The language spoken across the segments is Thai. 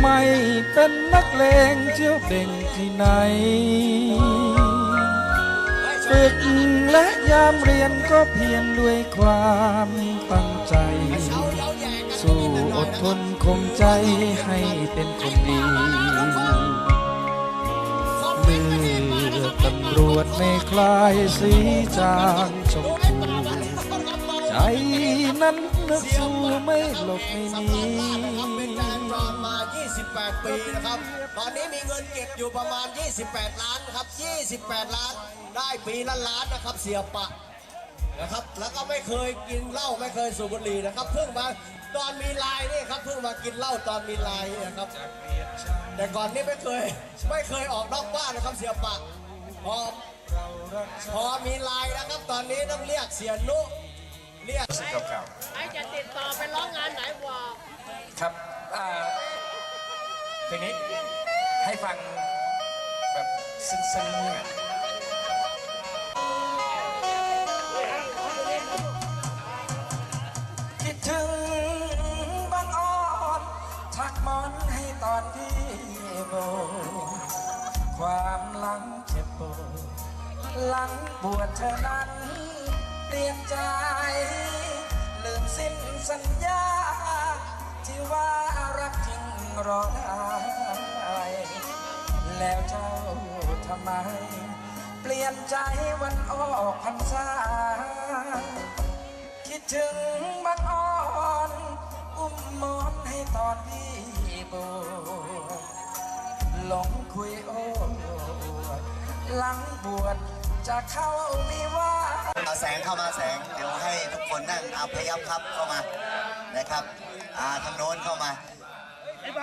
ไม่เป็นนักเลงเที่ยวเด่งที่ไหน ฝึกและยามเรียนก็เพียรด้วยความตั้งใจ สู้อดทนคงใจให้เป็นคนดีเมื่อตำรวจไม่คลายสีจางชมพูใจนั้นนึกสู้ไม่หลบไม่หนี 28ปีนะครับ ตอนนี้มีเงินเก็บอยู่ประมาณ 28 ล้านครับ 28 ล้าน ได้ปีละล้านนะครับ เสียปะนะครับ แล้วก็ไม่เคยกินเหล้าไม่เคยสูบบุหรี่นะครับ เพิ่งมาตอนมีลายนี่ครับเพิ่งมากินเหล้าตอนมีลายเนี่ยครับ แต่ก่อนนี้ไม่เคยไม่เคยออกนอกบ้านนะครับเสียปะพอพอมีลายนะครับ ตอนนี้ต้องเรียกเสียนุเรียกไอจะติดต่อไปร้องงานไหนบอกครับอ่า เพลงนี้ให้ฟังแบบซึ้งๆอะคิดถึงบางอ่อนทักมอนให้ตอนพี่โบ ความหลังเจ็บปวดหลังปวดเธอนั้นเปลี่ยนใจ ลืมสิ้นสัญญาที่ว่า ริงรอได้แล้วเจ้าทำไม เปลี่ยนใจวันออกพรรษา คิดถึงบางอ่อน อุ้มมอนให้ตอนพี่โบกหลงคุยโอ้หลังบวชจะเข้าวิวาเอาแสงเข้ามาแสง เดี๋ยวให้ทุกคนนั่งเอาพยับครับเข้ามานะครับ อ่าทางโน้นเข้ามา ตั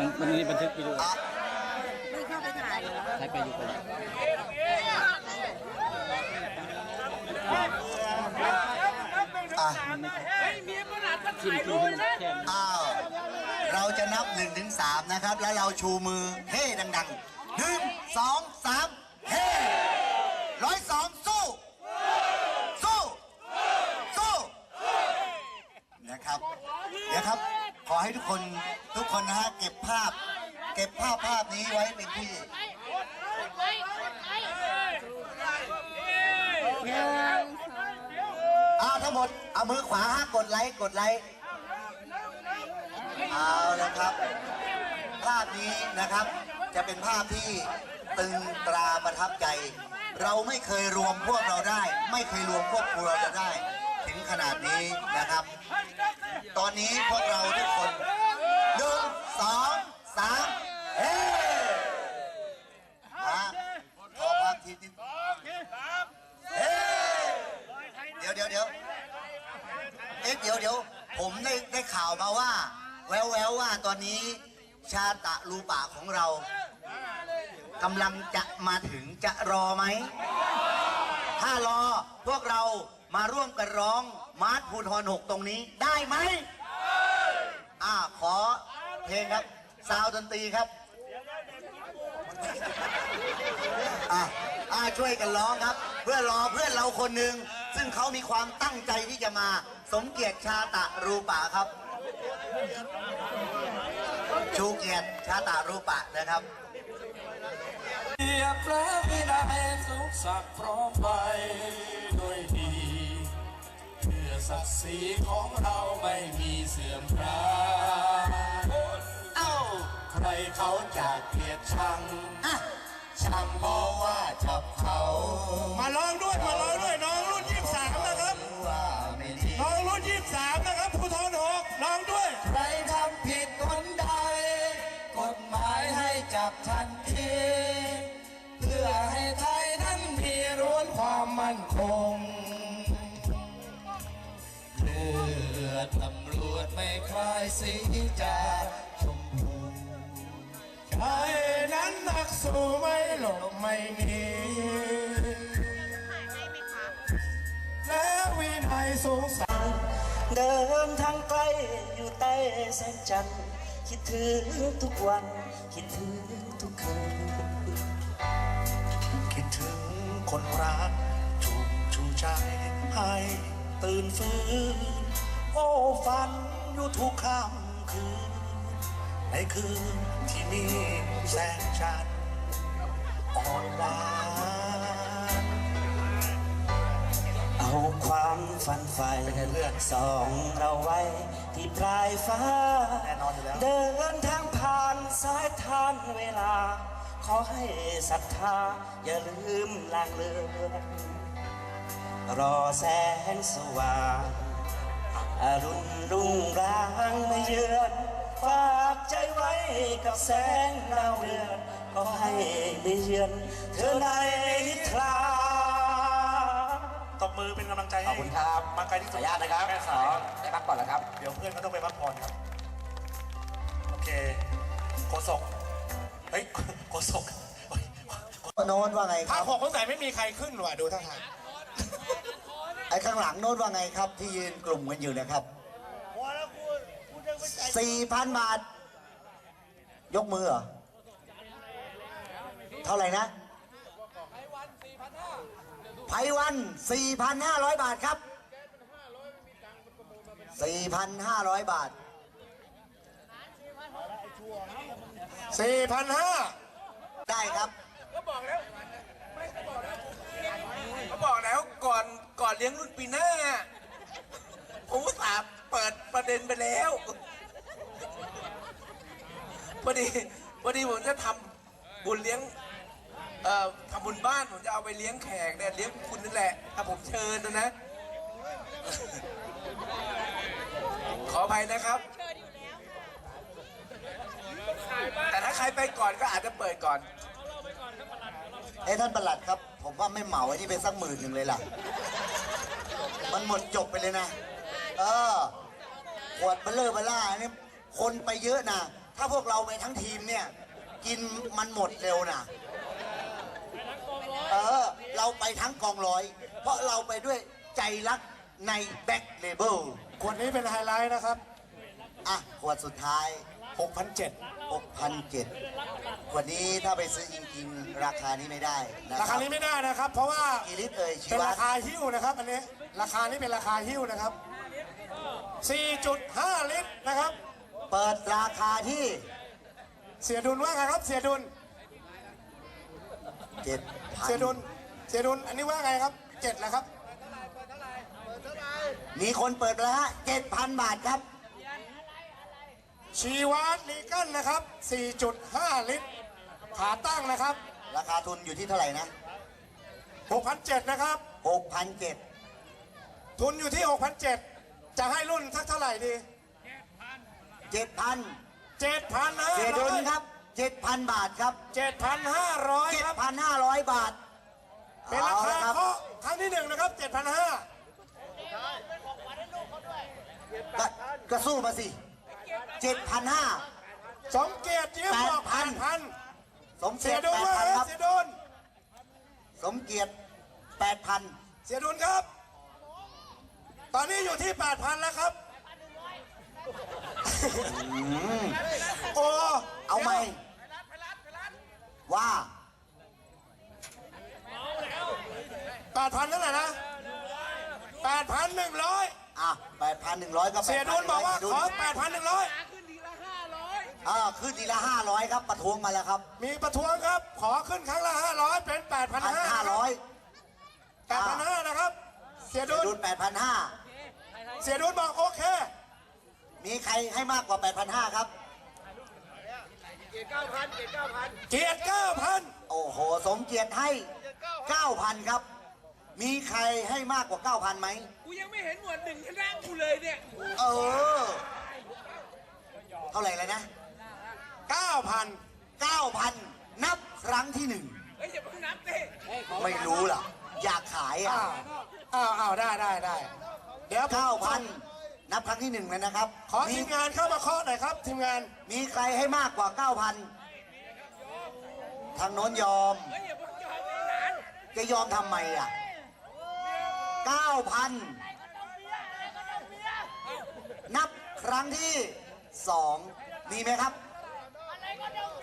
้งมันนี้บันทึกไปดูโอไม่เข้าไปถ่ายเหรอถ่ายไปอยู่ไปทีมทีมอ้าวเราจะนับ1ถึง3นะครับ แล้วเราชูมือเฮ้ดังๆหนึ่งสองสาม ขอให้ทุกคนทุกคนนะฮะเก็บภาพ เก็บภาพภาพนี้ไว้เป็นที่เอาทั้งหมดเอามือขวาฮะกดไลค์กดไลค์เอาละครับ ภาพนี้นะครับ จะเป็นภาพที่ตึงตราประทับใจ เราไม่เคยรวมพวกเราได้ ไม่เคยรวมพวกเราจะได้ ถึงขนาดนี้นะครับ ตอนนี้พวกเราทุกคนหนึ่งสองสามเฮ้ฮะขอพักทีนิดเฮ้เดี๋ยวเดี๋ยวเดี๋ยวเอ๊ะเดี๋ยวเดี๋ยวผมได้ได้ข่าวมาว่า แววแววว่าตอนนี้ชาตะรูปะของเรากำลังจะมาถึงจะรอไหม ถ้ารอพวกเรามาร่วมกันร้อง มาร์ทภูทรหกตรงนี้ได้ไหมอ่าขอเพลงครับซาวดนตรีครับอะอ่าช่วยกันร้องครับ เพื่อรอเพื่อนเราคนหนึ่งซึ่งเขามีความตั้งใจที่จะมา สมเกียรติชาตะรูปะครับ ชูเกียรติชาตะรูปะนะครับเรียบแล้วพี่นายสุขสักพร้อมไปด้วยดี ศักดิ์ศรีของเราไม่มีเสื่อมคลายเอ้าใครเขาจะเกลียดชัง อะช่างบอกว่าจับเขา มาลองด้วยมาลองด้วยน้อ สีจากชมพูใครนั้นนักสู้ไม่หลบไม่หนีและวินัยสูงสักเดินทางไกลอยู่ใต้แสงจันทร์คิดถึงทุกวัน คิดถึงทุกคืนรักถูกชูใจให้ตื่นฟื้น โอ้ฝัน อยู่ทุกค่ำคืน ในคืนที่มีแสงจันทร์อ่อนหวาน เอาความฝันใฝ่เป็นไงเพื่อนสองเราไว้ ที่ปลายฟ้า แน่นอนอยู่แล้ว เดินทางผ่านสายทานเวลา ขอให้ศรัทธา อย่าลืมลางเลือนรอแสงสว่าง อรุณรุ่งรางไม่เยือน ฝากใจไว้กับแสงดาวเรือน ก็ให้ไม่เยือน เธอในนิทราตบมือเป็นกำลังใจให้ขอบคุณครับมาไกลที่ขสุอดอนุญาตนะครับแม่ขสาอยได้พักก่อนแล้วครับ เดี๋ยวเพื่อนก็ต้องไปพักผ่อนครับ โอเคโคศกเฮ้ยโคศกเฮ้ยโน้นว่าไงคภารัคบหกสงสัยไม่มีใครขึ้นว่ะดูท่าทางไอ้ ข้างหลังโน้นว่าไงครับ ที่ยืนกลุ่มกันอยู่นะครับสี่พันบาท ยกมือเหรอ เท่าไหร่นะไพวันสี่พันห้าร้อยบาทครับสี่พันห้าร้อยบาทสี่พันห้าได้ครับ เขาบอกแล้วก่อนก่อนเลี้ยงรุ่นปีหน้าผมอุตส่าห์เปิดประเด็นไปแล้วพอดีพอดีผมจะทำบุญเลี้ยงเอ่อทำบุญบ้านผมจะเอาไปเลี้ยงแขกเนี่ยเลี้ยงคุณนั่นแหละถ้าผมเชิญนะนะ ขออภัยนะครับ แต่ถ้าใครไปก่อนก็อาจจะเปิดก่อน เอ้ท่านประหลัดครับ ผมว่าไม่เหมาไอ้นี่ไปสักหมื่นหนึ่งเลยล่ะ มันหมดจบไปเลยนะ เออขวดเบลเลอร์เบล่าเนี่ยคนไปเยอะนะ ถ้าพวกเราไปทั้งทีมเนี่ย กินมันหมดเร็วนะเออ เราไปทั้งกองร้อย เพราะเราไปด้วยใจรักในแบ็คเลเบลขวดนี้เป็นไฮไลท์นะครับ อะ ขวดสุดท้าย 6,700 6,007ขวดนี้ถ้าไปซื้อจริงๆ ราคานี้ไม่ได้นะราคคารับนี้ไม่ได้นะครับ เพราะว่ากี่ลิตรเอ่ยชีเป็นวัราตคาหิ้วนะครับ อันนี้ราคานี้เป็นราคาหิ้วนะครับ 4.5 ลิตรนะครับ เปิดราคาที่ เสียดุลว่าไงครับ เสียดุลเจ็ดพันเสียดุลเสียดุลอันนี้ว่าไงครับเจ็ดแล้วครับ มีคนเปิดไปแล้วฮะเจ็ดพันบาทครับ ชีวัตลีกันนะครับ 4.5 ลิตร ขาตั้งนะครับ ราคาทุนอยู่ที่เท่าไหร่นะ 6,700 นะครับหกพันเจ็ดทุนอยู่ที่ 6,700 จะให้รุ่นสักเท่าไหร่ดีเจ็ดพัน7,500เสียดุลครับเจ็ดพันบาทครับ 7,500เจ็ดครับพันห้าร้อยบาทเป็นราเอาคาละครับเคาะครั้งที่หนึ่งนะครับ 7,500 ก็ก็สู้มาสิ เจ็ดพันห้า สมเกียรติยิ้มบอก8,000 8,000สมเสีเกียยรติดุลแปดว่าพันไงครับเสียดุลสมเกียรติแปดพันเสียดุลครับ ตอนนี้อยู่ที่ 8,000 แล้วครับ โอ้เอาไหมว่า8,000นั่นแหละนะ8,100 อะแปดพันหนึ่งร้อยก็เสียดุลบอกว่าขอ 8,100 ขึ้นทีละห้าร้อยอ่าขึ้นทีละห้าร้อยครับประท้วงมาแล้วครับมีประท้วงครับ ขอขึ้นครั้งละ 500 เป็น พันห้าร้อย8,500 8,500นะครับ เสียเสียดุลดุลแปดพันห้าเสียดุลบอกโอเค มีใครให้มากกว่าแปดพันห้าครับ เจ็ดเก้าพันเจ็ดเก้าพันเกียรติ9,000 โอ้โห สมเกียรติให้9,000ครับ มีใครให้มากกว่า 9,000ไหม กูยังไม่เห็นหมวดหนึ่งชนะกูเลยเนี่ยเออ เท่าไหร่แล้วนะ 9,000 9,000 นับครั้งที่หนึ่ง เฮ้ยอย่าเพิ่งนับดิไม่รู้ล่ะ อยากขายอะ อ้าวอ้าวอ้าวได้ได้ได้เดี๋ยวผม9,000 นับครั้งที่หนึ่งเลยนะครับ ขอมีทีมงานเข้ามาเคาะหน่อยครับ ทีมงานมีใครให้มากกว่า 9,000 ทางโน้นยอม เฮ้ยอย่าเพิ่งยอมไอ้หลาน จะยอมทำไมอะ 9,000นับครั้งที่สองมีไหมครับ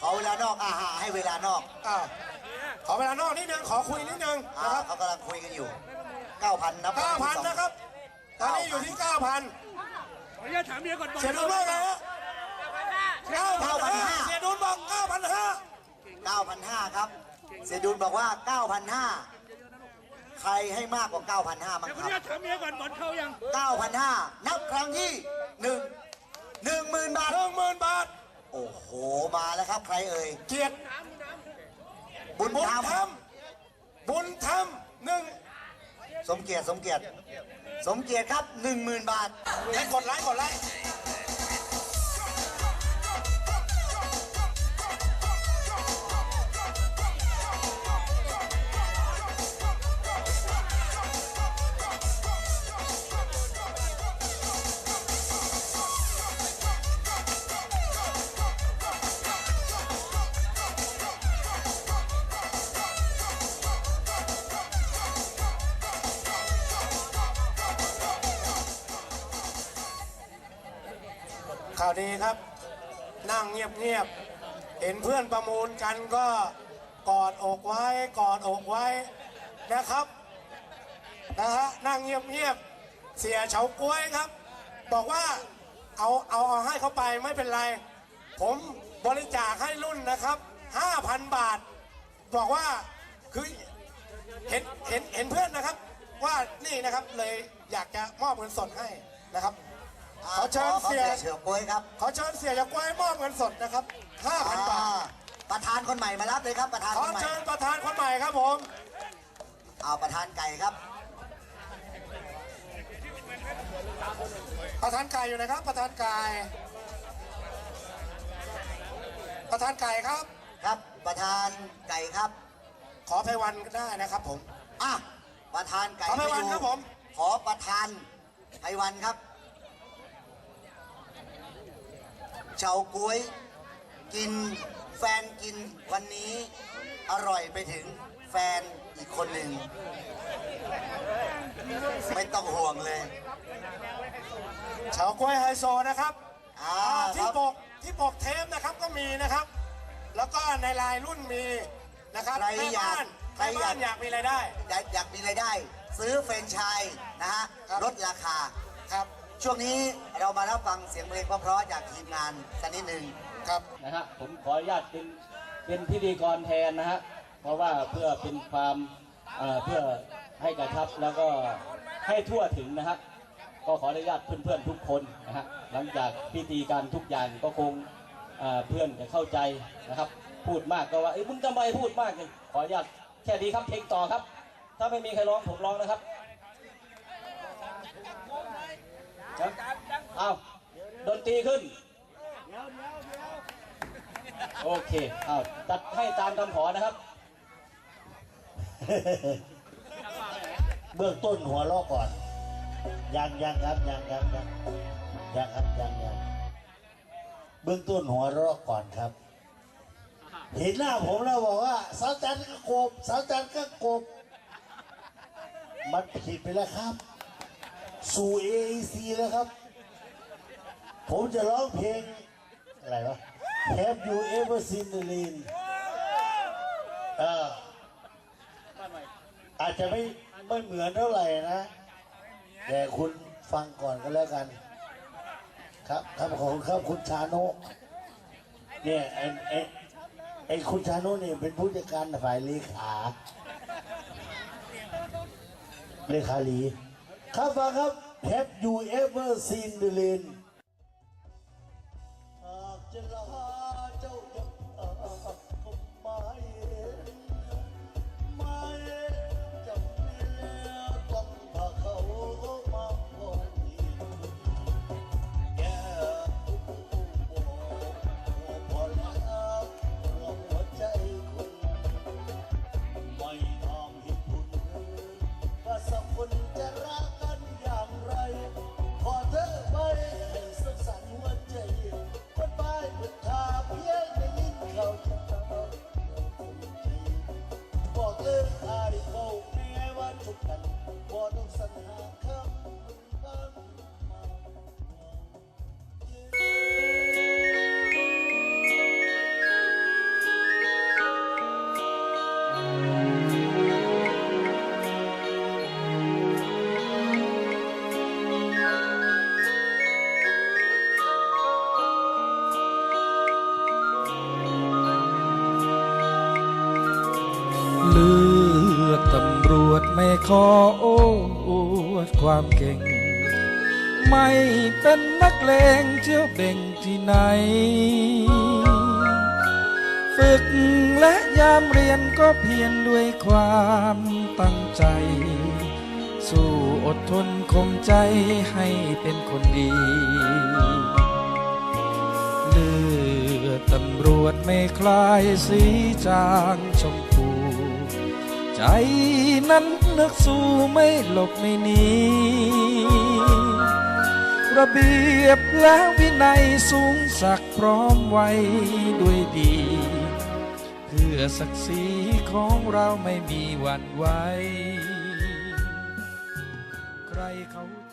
ขอเวลานอกอาหาให้เวลานอกอ้าวขอเวลานอกนิดนึงขอคุยนิดนึงอ่านะครับเขากำลังคุยกันอยู่9,000นับ9,000นะครับ ตอนนี้อยู่ที่ 9,000ขออนุญาตถามเมียก่อนบอลเสียดุลว่าไงฮะ9,500เสียดุลบอก9,500 9,500 ครับ เสียดุลบอกว่า 9,500 ใครให้มากกว่า 9,500มั้งเดี๋ยวขคออนุรัญาตถามเมียก่อนบอลเข้ายังบ9,500 นับครั้งที่1 10,000บาท10,000บาท โอ้โห มาแล้วครับ ใครเอ่ย เกียรติบุญบุญธรรมธรรมบุญธรรมหนึ่งสมเกียรติ สมเกียรติ สมเกียรติครับ 10,000 บาท ให้กดไลค์กดไลค์ ข่าวดีครับ นั่งเงียบๆ เห็นเพื่อนประมูลกันก็กอดอกไว้กอดอกไว้นะครับนะฮะนั่งเงียบๆ เสียเฉาก้วยครับ บอกว่าเอาเอาเอาให้เขาไปไม่เป็นไร ผมบริจาคให้รุ่นนะครับ 5,000 บาท บอกว่าคือเห็นเห็นเห็นเพื่อนนะครับ ว่านี่นะครับเลยอยากจะมอบเงินสดให้นะครับ ขอเชิญเสียขอเฉือกกล้วยครับขอเชิญเสียยกไว้มอบเงินสดนะครับ5,000บาทอ่าประธานคนใหม่มารับเลยครับประธานขคอนใหม่เชิญประธานคนใหม่ครับผมเอาประธานไก่ครับ ประธานไก่อยู่นะครับ ประธานไก่ประธานไก่ครับ ครับ ประธานไก่ครับ ขอไพวันก็ได้นะครับ ผมอะประธานไก่ขอไพวันอยู่ครับผม ขอประธานไพวันครับเฉาก๊วยกินแฟนกินวันนี้อร่อยไปถึงแฟนอีกคนหนึ่ง ไม่ต้องห่วงเลยเฉาก้วยไฮโซนะครับอ่าอ่าคที่รับปกที่ปกเทปนะครับก็มีนะครับ แล้วก็ในลายรุ่นมีนะครับใครแม่อยากบ้านใครแม่อยากบ้านอยากมีรายได้ อยากอยากมีรายได้ ซื้อเฟรนไชส์นะฮะครับ ลดราคา ครับ ช่วงนี้เรามารับฟังเสียงเพลงเพราะๆจากทีมงานสักนิดหนึ่งครับนะฮะผมขออนุญาตเป็นเป็นพิธีกรแทนนะฮะเพราะว่าเพื่อเป็นความเอ่อเพื่อให้กระชับแล้วก็ให้ทั่วถึงนะฮะก็ขออนุญาตเพื่อนๆทุกคนนะฮะหลังจากพิธีการทุกอย่างก็คงเอ่อเพื่อนจะเข้าใจนะครับ พูดมากก็ว่าเอ้ยมึงทำไมพูดมากเลยขออนุญาตแค่ดีครับเพลงต่อครับ ถ้าไม่มีใครร้องผมร้องนะครับครับ เอาดนตรีขึ้น โอเคเอาตัดให้ตามคำขอนะครับ เบื้องต้นหัวเราะก่อน ยังยังครับยังยังยังยังครับยังยังเบื้องต้นหัวเราะก่อนครับ เห็นหน้าผมแล้วบอกว่าสาวจันก็กบสาวจันก็กบมันผิดไปแล้วครับ สู่ AEC แล้วครับ ผมจะร้องเพลง อะไรวะ Have you ever seen the rain เอออาจจะไม่ไม่เหมือนเท่าไหร่นะ แต่คุณฟังก่อนก็แล้วกัน ครับครับขอบคุณครับคุณชาโนเนี่ยไอ้ไอ้ไอ้คุณชาโนเนี่ยเป็นผู้จัดการฝ่ายเลขาเลขาลี ครับฟังครับ Have you ever seen the rain หากจะลา ขอโอ้อวดความเก่ง ไม่เป็นนักเลงเที่ยวเบ่งที่ไหน ฝึกและยามเรียนก็เพียรด้วยความตั้งใจ สู้อดทนคงใจให้เป็นคนดีเลือดตำรวจไม่คลายสีจางชมพูใจนั้น นักสู้ไม่หลบไม่หนีระเบียบและวินัยสูงสักพร้อมไว้ด้วยดี เพื่อศักดิ์ศรีของเราไม่มีวันไหวใครเขา